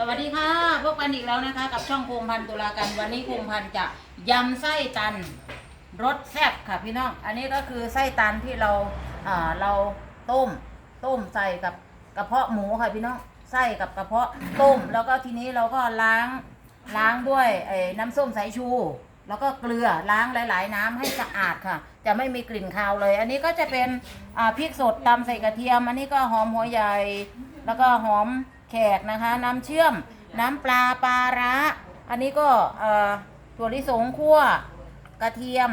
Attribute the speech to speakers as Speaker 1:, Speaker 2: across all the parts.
Speaker 1: สวัสดีค่ะพบกันอีกแล้วนะคะ กับช่องภูมิพันธ์ตุลากันวันนี้ภูมิพันธ์จะยำไส้ตันรสแซ่บค่ะพี่น้อง อันนี้ก็คือไส้ตันที่เราอ่าเราต้มต้มใส่กับกระเพาะหมูค่ะพี่น้องไส้กับกระเพาะต้ม แล้วก็ทีนี้เราก็ล้างล้างด้วยไอ้น้ำส้มสายชู แล้วก็เกลือล้างหลาย ๆ น้ำให้สะอาดค่ะ จะไม่มีกลิ่นคาวเลย อันนี้ก็จะเป็นอ่าพริกสดตำใส่กระเทียม อันนี้ก็หอมหัวใหญ่แล้วก็หอม แขกนะคะ น้ำเชื่อม น้ำปลาปลาร้าอันนี้ก็เอ่อถั่วลิสงคั่วกระเทียม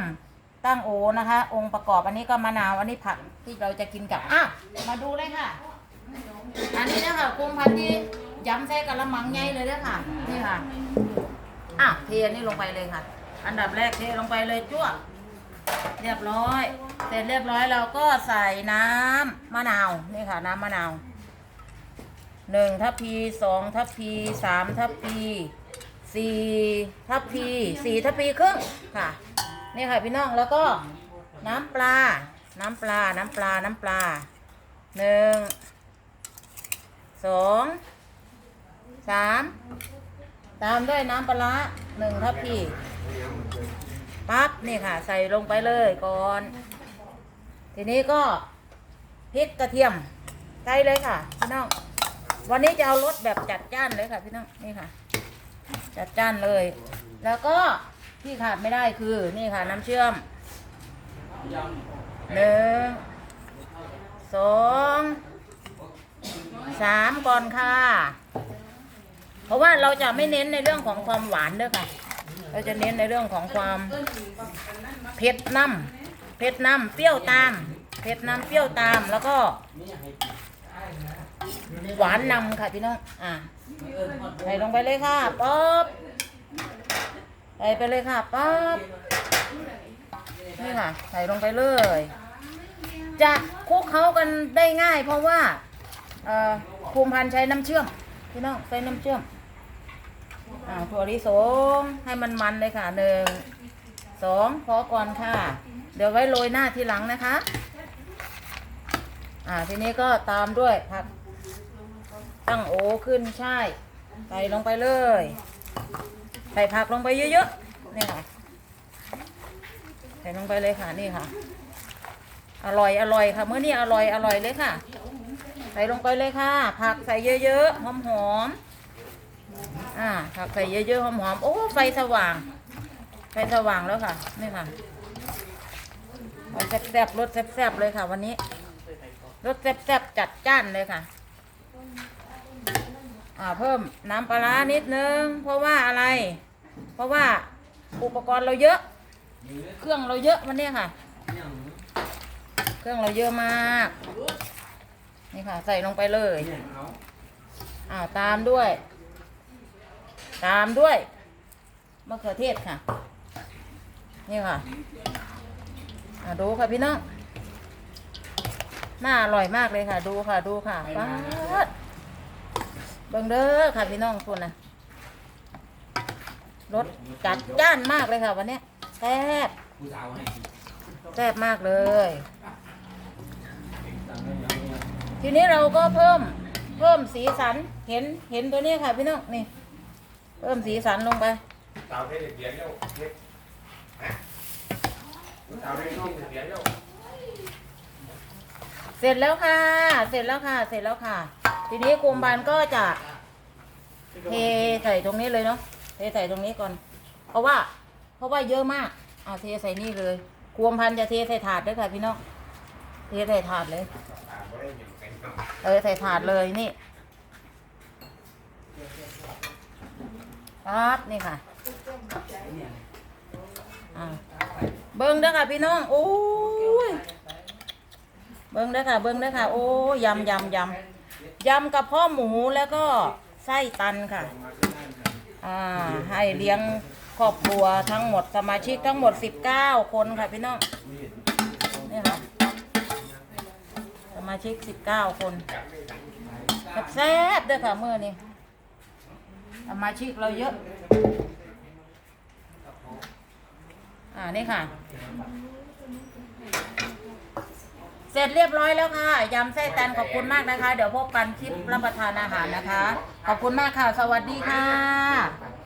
Speaker 1: ตั้งโอนะคะ องค์ประกอบอันนี้ก็มะนาวอันนี้ผักที่เราจะกินกับอะมาดูเลยค่ะ อันนี้นะคะกุมพันธุ์ที่ย้ำใส่กระมังใหญ่เลยเด้อค่ะนี่ค่ะอะเทอันนี้ลงไปเลยค่ะ อันดับแรกเทลงไปเลยจ้วเรียบร้อย เสร็จเรียบร้อยเราก็ใส่น้ำมะนาวนี่ค่ะ น้ำมะนาว หนึ่งทัพพีสองทัพพีสามทัพพีสี่ทัพพีสี่ทัพพีครึ่งค่ะนี่ค่ะพี่น้องแล้วก็น้ำปลา น้ำปลา น้ำปลา น้ำปลาหนึ่งสองสามตามด้วยน้ำปลาหนึ่งทัพพีปั๊บนี่ค่ะ ใส่ลงไปเลยก่อน ทีนี้ก็พริกกระเทียมใส่เลยค่ะ พี่น้อง วันนี้จะเอารสแบบจัดจ้านเลยค่ะพี่น้องนี่ค่ะ จัดจ้านเลย แล้วก็ที่ขาดไม่ได้คือ นี่ค่ะ น้ำเชื่อมหนึ่งสองสามก่อนค่ะ เพราะว่าเราจะไม่เน้นในเรื่องของความหวานเด้อค่ะ เราจะเน้นในเรื่องของความเผ็ดน้ำเผ็ดน้ำเปรี้ยวตามเผ็ดน้ำเปรี้ยวตามแล้วก็ หวานนำค่ะพี่น้อง อะใส่ลงไปเลยค่ะป๊อบใส่ไปเลยค่ะป๊อบนี่ค่ะ ใส่ลงไปเลย จะคลุกเขากันได้ง่าย เพราะว่าภูมิพันธ์ใช้น้ำเชื่อม พี่น้องใช้น้ำเชื่อมอ่าถั่วลิสงให้มันมันเลยค่ะหนึ่งสองพอก่อนค่ะ เดี๋ยวไว้โรยหน้าทีหลังนะคะ อ่าทีนี้ก็ตามด้วยผัก ตั้งโอขึ้นใช่ใส่ลงไปเลย ใส่ผักลงไปเยอะๆนี่ค่ะใส่ลงไปเลยค่ะนี่ค่ะ อร่อยอร่อยค่ะเมื่อนี้อร่อยอร่อยเลยค่ะ ใส่ลงไปเลยค่ะ ผักใส่เยอะๆหอมๆอ่าผักใส่เยอะๆหอมๆโอ้ไฟสว่าง ไฟสว่างแล้วค่ะนี่ค่ะรสแซ่บๆรสแซ่บๆเลยค่ะ วันนี้รสแซ่บๆจัดจ้านเลยค่ะ อ่าเพิ่มน้ำปลาร้านิดนึง เพราะว่าอะไร เพราะว่าอุปกรณ์เราเยอะ เครื่องเราเยอะวันนี้ค่ะ เครื่องเราเยอะมาก นี่ค่ะ ใส่ลงไปเลย อ่าตามด้วย ตามด้วยมะเขือเทศค่ะ นี่ค่ะอ่าดูค่ะพี่น้องน่าอร่อยมากเลยค่ะ ดูค่ะดูค่ะป๊าด เบิ่งเด้อค่ะพี่น้องคุณนะรสจัดจ้านมากเลยค่ะวันเนี้ยแซ่บแซ่บมากเลย ทีนี้เราก็เพิ่มเพิ่มสีสันเห็นเห็นตัวนี้ค่ะพี่น้องนี่เพิ่มสีสันลงไปเสร็จแล้วค่ะ เสร็จแล้วค่ะ เสร็จแล้วค่ะ ทีนี้กุมบานก็จะเทใส่ตรงนี้เลยเนาะเทใส่ตรงนี้ก่อน เพราะว่า เพราะว่าเยอะมากอ่าเทใส่นี่เลยกุมพันจะเทใส่ถาดด้วยค่ะพี่น้องเทใส่ถาดเลย เออใส่ถาดเลยนี่ปั๊บนี่ค่ะอ่าเบิ้งเด้อค่ะพี่น้องโอ้ยเบิ้งเด้อค่ะเบิ้งเด้อค่ะโอ้ยำยำยำ ยำกับพ่อหมูแล้วก็ไส้ตันค่ะ อ่า ให้เลี้ยงครอบครัวทั้งหมดสมาชิกทั้งหมดสิบเก้าคนค่ะพี่น้อง นี่ค่ะ สมาชิกสิบเก้าคนแซ่บเด้อค่ะเมื่อนี้สมาชิกเราเยอะ อ่า นี่ค่ะ เสร็จเรียบร้อยแล้วค่ะยำไส้ตันขอบคุณมากนะคะ เดี๋ยวพบกันคลิปรับประทานอาหารนะคะ ขอบคุณมากค่ะ สวัสดีค่ะ